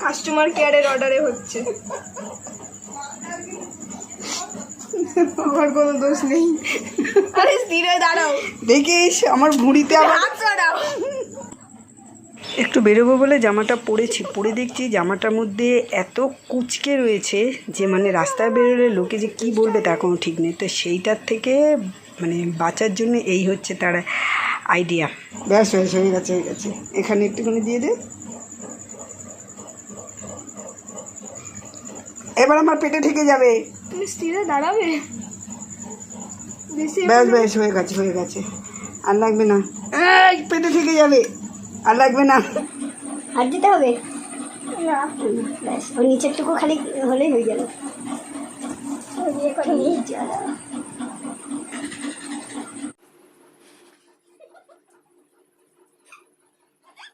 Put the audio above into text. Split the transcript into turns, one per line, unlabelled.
Customer কেয়ারের অর্ডারে হচ্ছে।
আমার কোনো দোষ নেই।
আরে স্থির দাঁড়াও।
দেখিস আমার ভুঁড়িতে আমার
হাত সরাও।
একটু বেরোবো বলে জামাটা পরেছি। পরে দেখছি জামাটার মধ্যে এত কুচকে রয়েছে যে মানে রাস্তায় বেরোলে লোকে যে কি বলবে তা কোনো ঠিক নেই। তো সেইটার থেকে মানে বাঁচার জন্য এই হচ্ছে তার আইডিয়া ব্যাস ব্যাস হয়ে গেছে হয়ে গেছে। এখানে একটুখানি দিয়ে দে। এবার আমার পেটে ঠেকে যাবে।
তুমি স্থির দাঁড়াবে?
ব্যাস ব্যাস হয়ে গেছে হয়ে গেছে। আর লাগবে না। পেটে ঠেকে যাবে। আর লাগবে না।
আর দিতে হবে? ব্যাস ওর নিচেরটুকু খালি হলেই হয়ে গেল।